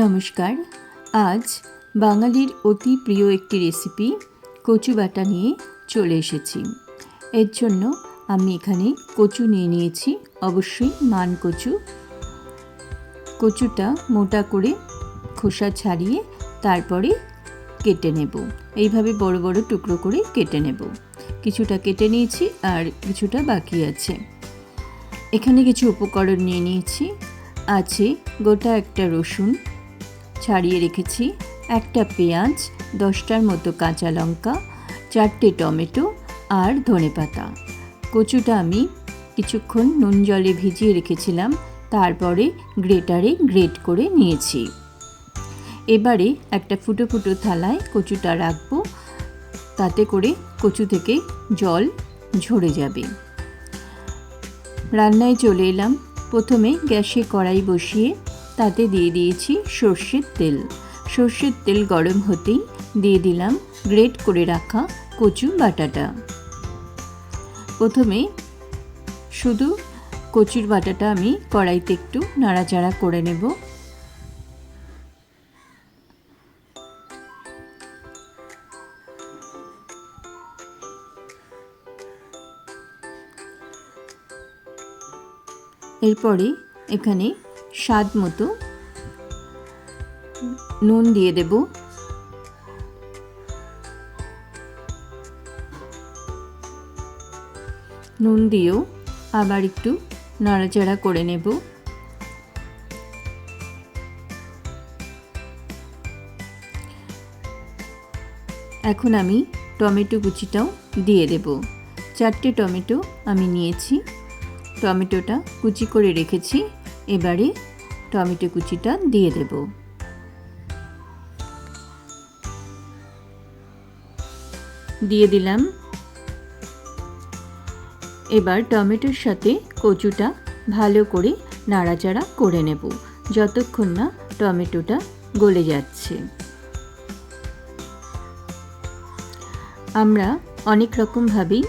নমস্কার। আজ বাঙালির অতি প্রিয় একটি রেসিপি কচু বাটা নিয়ে চলে এসেছি। এর জন্য আমি এখানে কচু নিয়ে নিয়েছি, অবশ্যই মান কচু। কচুটা মোটা করে খোসা ছাড়িয়ে তারপরে কেটে নেব। এইভাবে বড় বড় টুকরো করে কেটে নেব। কিছুটা কেটে নিয়েছি আর কিছুটা বাকি আছে। এখানে কিছু উপকরণ নিয়ে নিয়েছি। আছে গোটা একটা রসুন ছাড়িয়ে রেখেছি একটা পেঁয়াজ, দশটার মতো কাঁচা লঙ্কা, চারটে টমেটো আর ধনেপাতা কচুটা আমি কিছুক্ষণ নুন জলে ভিজিয়ে রেখেছিলাম, তারপরে গ্রেটারে গ্রেট করে নিয়েছি। এবারে একটা ফুটো ফুটো থালায় কচুটা রাখব, তাতে করে কচু থেকে জল ঝরে যাবে। রান্নায় চলে এলাম। প্রথমে গ্যাসে কড়াই বসিয়ে তাতে দিয়ে দিয়েছি সর্ষের তেল। সর্ষের তেল গরম হতেই দিয়ে দিলাম গ্রেট করে রাখা কচু বাটাটা। প্রথমে শুধু কচুর বাটাটা আমি কড়াইতে একটু নাড়াচাড়া করে নেব। এরপরে এখানে স্বাদ মতো নুন দিয়ে দেব। নুন দিয়েও আবার একটু নাড়াচাড়া করে নেব। এখন আমি টমেটো কুচিটাও দিয়ে দেব। চারটে টমেটো আমি নিয়েছি। টমেটোটা কুচি করে রেখেছি। এবারে টমেটো কুচিটা দিয়ে দেব। দিয়ে দিলাম। এবার টমেটোর সাথে কচুটা ভালো করে নাড়াচাড়া করে নেব, যতক্ষণ না টমেটোটা গলে যাচ্ছে। আমরা অনেক রকমভাবেই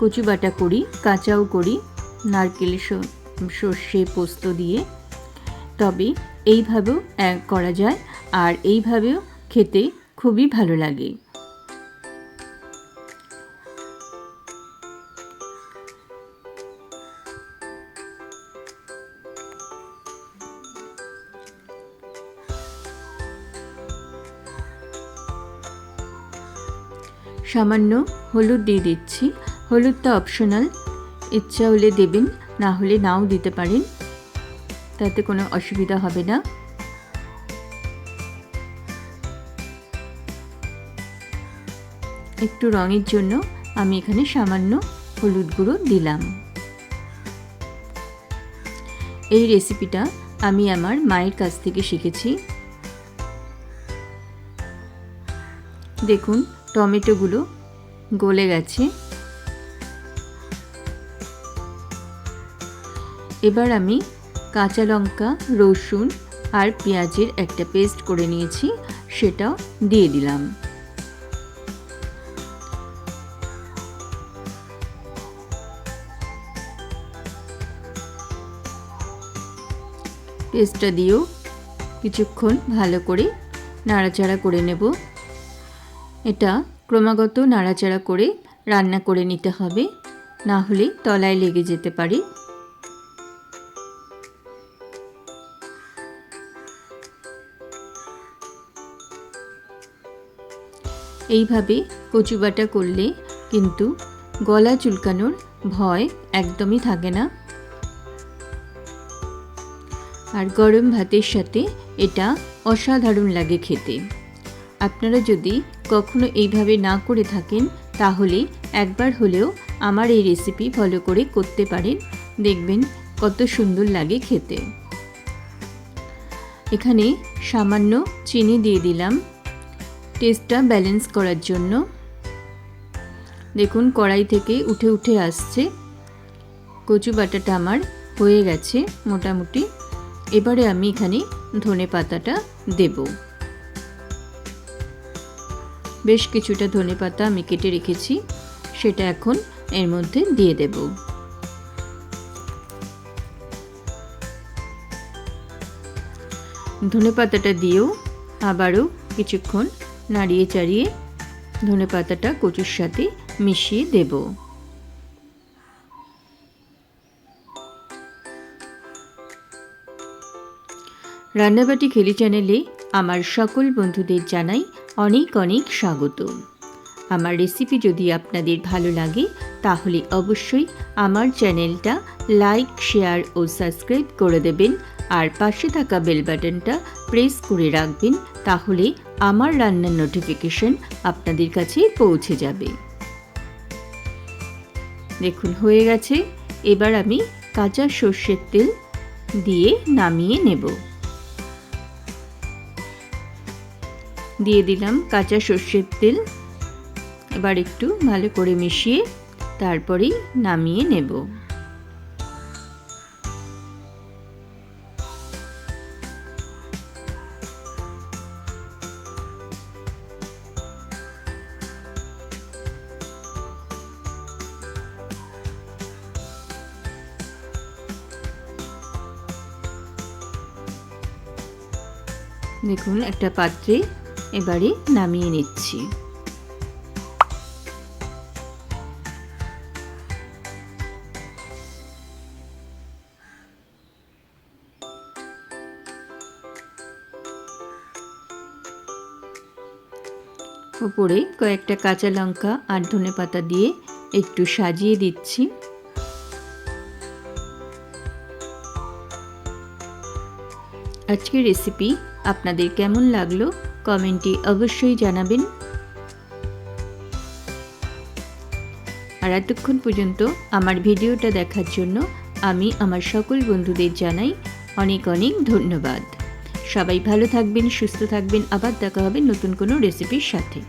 কচু বাটা করি, কাঁচাও করি, নারকেল সর্ষে পোস্ত দিয়ে তবে এইভাবেও করা যায়। আর এইভাবেও খেতে খুবই ভালো লাগে। সামান্য হলুদ দিয়ে দিচ্ছি। হলুদটা অপশনাল ইচ্ছা হলে দেবেন, না হলে নাও দিতে পারেন। তাতে কোনো অসুবিধা হবে না। একটু রঙের জন্য আমি এখানে সামান্য হলুদ গুঁড়ো দিলাম। এই রেসিপিটা আমি আমার মায়ের কাছ থেকে শিখেছি। দেখুন, টমেটোগুলো গলে গেছে। এবার আমি কাঁচা লঙ্কা, রসুন আর পেঁয়াজের একটা পেস্ট করে নিয়েছি, সেটাও দিয়ে দিলাম। পেস্টটা দিয়েও কিছুক্ষণ ভালো করে নাড়াচাড়া করে নেব। এটা ক্রমাগত নাড়াচাড়া করে রান্না করে নিতে হবে, না হলে তলায় লেগে যেতে পারে। এইভাবে কচু বাটা করলে কিন্তু গলা চুলকানোর ভয় একদমই থাকে না। আর গরম ভাতের সাথে এটা অসাধারণ লাগে খেতে। আপনারা যদি কখনো এইভাবে না করে থাকেন, তাহলে একবার হলেও আমার এই রেসিপি ফলো করে করতে পারেন। দেখবেন কত সুন্দর লাগে খেতে। এখানে সামান্য চিনি দিয়ে দিলাম। টেস্টটা ব্যালেন্স করার জন্য। দেখুন, কড়াই থেকে উঠে উঠে আসছে। কচু বাটাটা আমার হয়ে গেছে মোটামুটি। এবারে আমি এখানে ধনে পাতাটা দেব। বেশ কিছুটা ধনে পাতা আমি কেটে রেখেছি, সেটা এখন এর মধ্যে দিয়ে দেবো। ধনে পাতাটা দিয়েও আবারও কিছুক্ষণ নাড়িয়ে চাড়িয়ে ধনে পাতাটা কচুর সাথে মিশিয়ে দেব। রান্নাবাটি খেলি চ্যানেলে আমার সকল বন্ধুদের জানাই অনেক অনেক স্বাগত। আমার রেসিপি যদি আপনাদের ভালো লাগে, তাহলে অবশ্যই আমার চ্যানেলটা লাইক, শেয়ার ও সাবস্ক্রাইব করে দেবেন। আর পাশে থাকা বেল বাটনটা প্রেস করে রাখবেন, তাহলে আমার রান্নার নোটিফিকেশন আপনাদের কাছে পৌঁছে যাবে। দেখুন, হয়ে গেছে। এবার আমি কাঁচা সর্ষের তেল দিয়ে নামিয়ে নেব। দিয়ে দিলাম কাঁচা সর্ষের তেল। এবার একটু ভালো করে মিশিয়ে তারপরেই নামিয়ে নেব। দেখুন, একটা পাত্রে এবারে নামিয়ে নিচ্ছি। উপরে কয়েকটা কাঁচা লঙ্কা আর ধনে পাতা দিয়ে একটু সাজিয়ে দিচ্ছি। আজকের রেসিপি আপনাদের কেমন লাগল কমেন্টে অবশ্যই জানাবেন। আর এতক্ষণ পর্যন্ত আমার ভিডিওটা দেখার জন্য আমি আমার সকল বন্ধুদের জানাই অনেক অনেক ধন্যবাদ। সবাই ভালো থাকবেন, সুস্থ থাকবেন, আবার দেখা হবে নতুন কোনো রেসিপির সাথে।